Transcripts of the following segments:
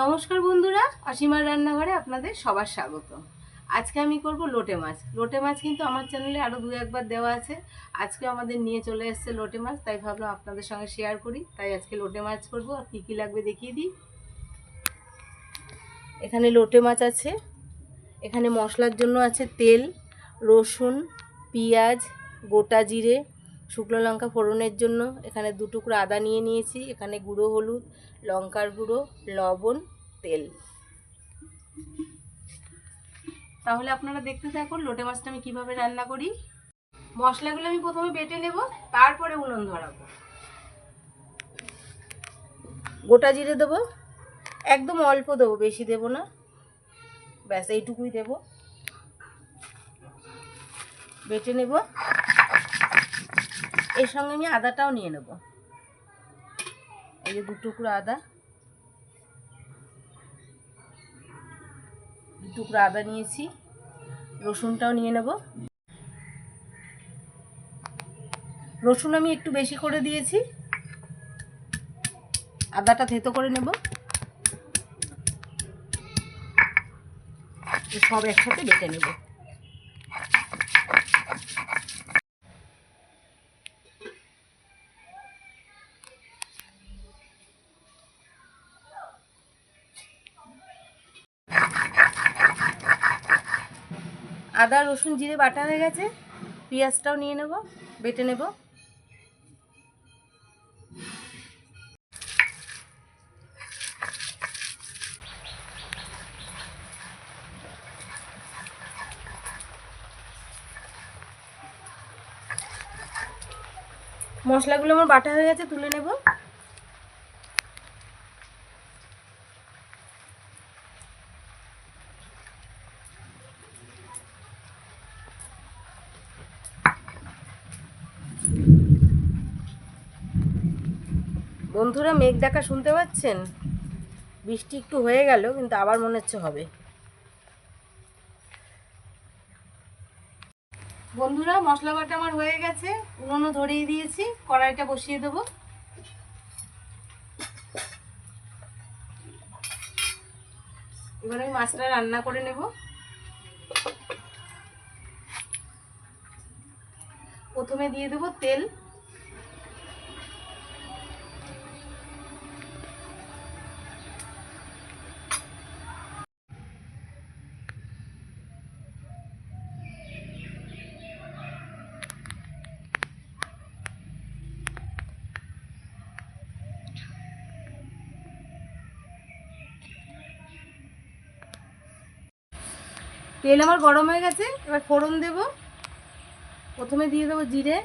নমস্কার বন্ধুরা, অসীমার রান্নাঘরে আপনাদের সবার স্বাগত। আজকে আমি করব লোটে মাছ। লোটে মাছ কিন্তু আমার চ্যানেলে আরও দু একবার দেওয়া আছে। আজকে আমাদের নিয়ে চলে এসেছে লোটে মাছ, তাই ভাবলাম আপনাদের সঙ্গে শেয়ার করি। তাই আজকে লোটে মাছ করব। আর কী কী লাগবে দেখিয়ে দিই। এখানে লোটে মাছ আছে। এখানে মশলার জন্য আছে তেল, রসুন, পেঁয়াজ, গোটা জিরে শুকনো লঙ্কা ফোড়নের জন্য এখানে দু টুকরো আদা নিয়ে নিয়েছি, এখানে গুঁড়ো হলুদ, লঙ্কার গুঁড়ো, লবণ, তেল। তাহলে আপনারা দেখতে থাকুন লোটে মাছটা আমি কীভাবে রান্না করি। মশলাগুলো আমি প্রথমে বেটে নেব, তারপরে উনুন ধরাবো। গোটা জিরে দেবো, একদম অল্প দেবো, বেশি দেবো না। ব্যাস, এইটুকুই দেবো। বেটে নেব। এর সঙ্গে আমি আদাটাও নিয়ে নেব। এই যে দু টুকরো আদা। দু টুকরো আদা নিয়েছি। রসুনটাও নিয়ে নেব। রসুন আমি একটু বেশি করে দিয়েছি। আদাটা থেতো করে নেব। সব একসাথে বেটে নেব। আদা, রসুন, জিরে, বাটা হয়ে গেছে। পেঁয়াজটাও নিয়ে নেব, বেটে নেব। মশলাগুলো আমার বাটা হয়ে গেছে, তুলে নেব। বন্ধুরা মেঘ দেখা শুনতে পাচ্ছেন? বৃষ্টি একটু হয়ে গেল, কিন্তু আবার মনে হচ্ছে হবে। বন্ধুরা, মশলা বাটা আমার হয়ে গেছে। উনুনও ধরিয়ে দিয়েছি, কড়াইটা বসিয়ে দেবো। এবার আমি মাছটা রান্না করে নেব। প্রথমে দিয়ে দেবো তেল। তেল আমার গরম হয়ে গেছে, এবার ফোড়ন দেব। প্রথমে দিয়ে দেবো জিরে।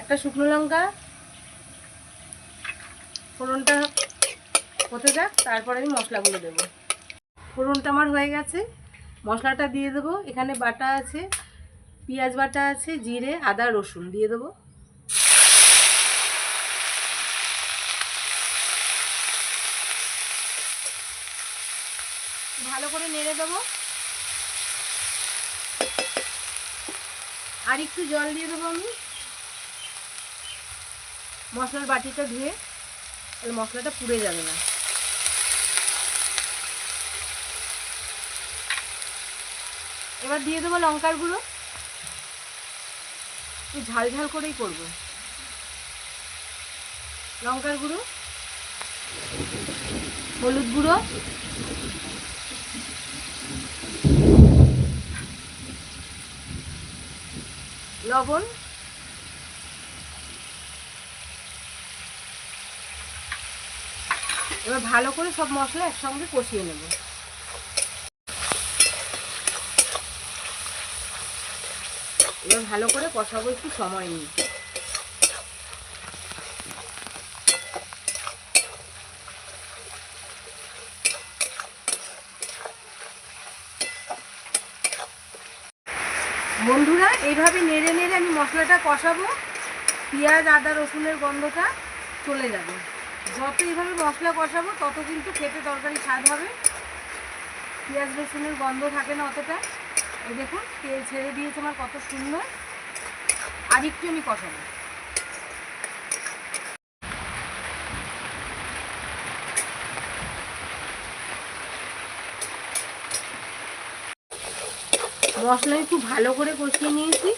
একটা শুকনো লঙ্কা। ফোড়নটা হতে যাক, তারপরে আমি মশলাগুলো দেবো। ফোড়নটা আমার হয়ে গেছে। মশলাটা দিয়ে দেবো। এখানে বাটা আছে, পেঁয়াজ বাটা আছে, জিরে, আদা, রসুন দিয়ে দেবো। ভালো করে নেড়ে দেবো। আর একটু জল দিয়ে দেবো আমি। মশলার বাটিটা ধুয়ে, তাহলে মশলাটা পুড়ে যাবে না। এবার দিয়ে দেবো লঙ্কার গুঁড়ো। একটু ঝাল ঝাল করেই করব। লঙ্কার গুঁড়ো, হলুদ গুঁড়ো লবণ। এবার ভালো করে সব মশলা একসঙ্গে কষিয়ে নেব। এবার ভালো করে কষাবো একটু সময় নিয়ে। বন্ধুরা এইভাবে নেড়ে নেড়ে আমি মশলাটা কষাবো। পেঁয়াজ, আদা, রসুনের গন্ধটা চলে যাবে। যত এইভাবে মশলা কষাবো, তত কিন্তু খেতে তরকারি স্বাদ হবে। পেঁয়াজ, রসুনের গন্ধ থাকে না অতটা। এই দেখুন, তেল ছেড়ে দিয়েছে আমার কত সুন্দর। আর একটু আমি কষাবো। মশলা আমি খুব ভালো করে কষিয়ে নিয়েছি।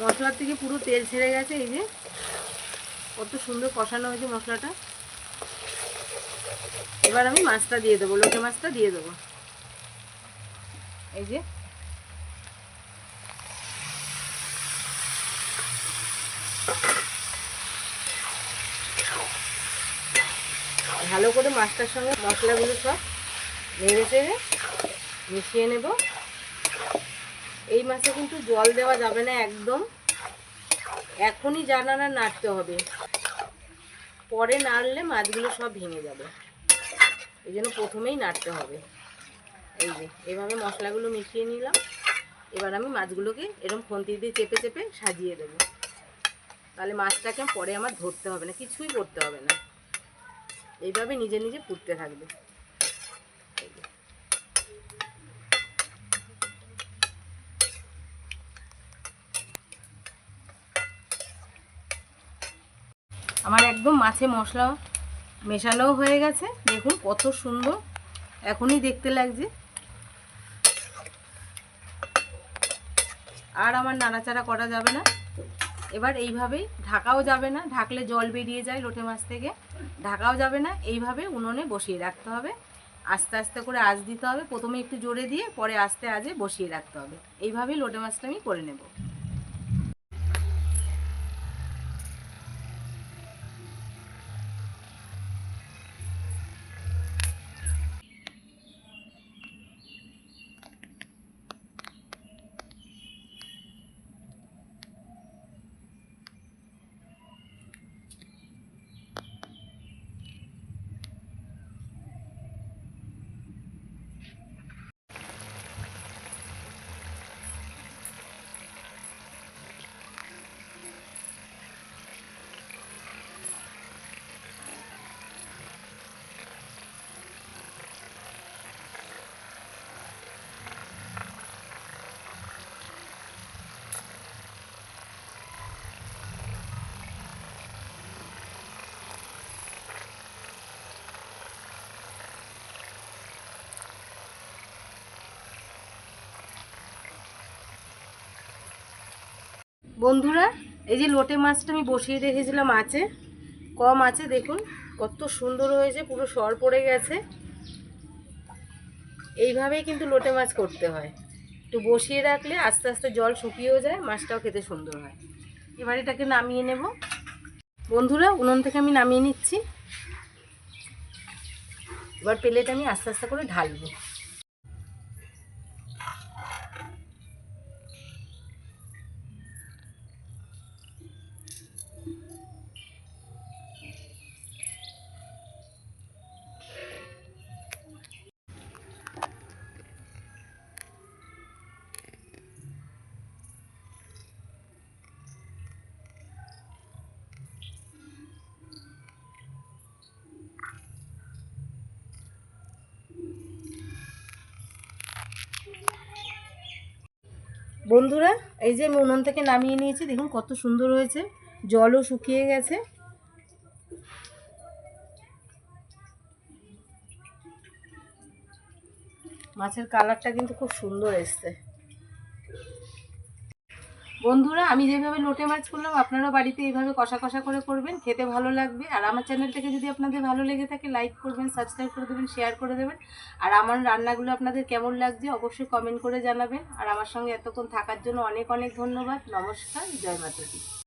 মশলার থেকে পুরো তেল ছেড়ে গেছে, এই যে। কত সুন্দর কষানো হয়েছে মশলাটা। এবার আমি মাছটা দিয়ে দেবো লোকে মাছটা দিয়ে দেবো। এই যে। ভালো করে মাছটার সঙ্গে মশলাগুলো সব নেড়ে চেড়ে মিশিয়ে নেব। এই মাছে কিন্তু জল দেওয়া যাবে না একদম। এখনই জানানা নাড়তে হবে। পরে নাড়লে মাছগুলো সব ভেঙে যাবে। এই জন্য প্রথমেই নাড়তে হবে। এই যে, এভাবে মশলাগুলো মিশিয়ে নিলাম। এবার আমি মাছগুলোকে এরকম খুন্তি দিয়ে চেপে চেপে সাজিয়ে দেবো। তাহলে মাছটাকে পরে আমার ধরতে হবে না, কিছুই করতে হবে না। এইভাবে নিজে নিজে ফুটতে থাকবে। আমার একদম মাছে মশলা মেশানোও হয়ে গেছে। দেখুন কত সুন্দর। এখনই দেখতে লাগছে। আর আমার নাড়াচাড়া করা যাবে না। এবার এইভাবেই ঢাকাও যাবে না। ঢাকলে জল বেরিয়ে যায় লোটে মাছ থেকে। ঢাকাও যাবে না। এইভাবে উনুনে বসিয়ে রাখতে হবে। আস্তে আস্তে করে আঁচ দিতে হবে। প্রথমে একটু জোরে দিয়ে, পরে আস্তে আজে বসিয়ে রাখতে হবে। এইভাবেই লোটে মাছটা আমি করে নেব। বন্ধুরা, এই যে লোটে মাছটা আমি বসিয়ে রেখেছিলাম আছে, কম আছে, দেখুন, কত সুন্দর হয়েছে, পুরো সর পড়ে গেছে। এইভাবেই কিন্তু লোটে মাছ করতে হয়। একটু বসিয়ে রাখলে আস্তে আস্তে জল শুকিয়েও যায়, মাছটাও খেতে সুন্দর হয়। এবার এটাকে নামিয়ে নেব। বন্ধুরা, উনুন থেকে আমি নামিয়ে নিচ্ছি। এবার প্লেট আমি আস্তে আস্তে করে ঢালবো। বন্ধুরা, এই যে আমি উনুন থেকে নামিয়ে নিয়েছি, দেখুন কত সুন্দর হয়েছে, জলও শুকিয়ে গেছে। মাছের কালারটা কিন্তু খুব সুন্দর এসছে। বন্ধুরা, আমি যেভাবে লোটে মাছ করলাম, আপনারাও বাড়িতে এইভাবে কষা কষা করে করবেন, খেতে ভালো লাগবে। আর আমার চ্যানেলটাকে যদি আপনাদের ভালো লেগে থাকে লাইক করবেন সাবস্ক্রাইব করে দেবেন শেয়ার করে দেবেন। আর আমার রান্নাগুলো আপনাদের কেমন লাগছে, অবশ্যই কমেন্ট করে জানাবেন। আর আমার সঙ্গে এতক্ষণ থাকার জন্য অনেক অনেক ধন্যবাদ। নমস্কার, জয় মাতাদি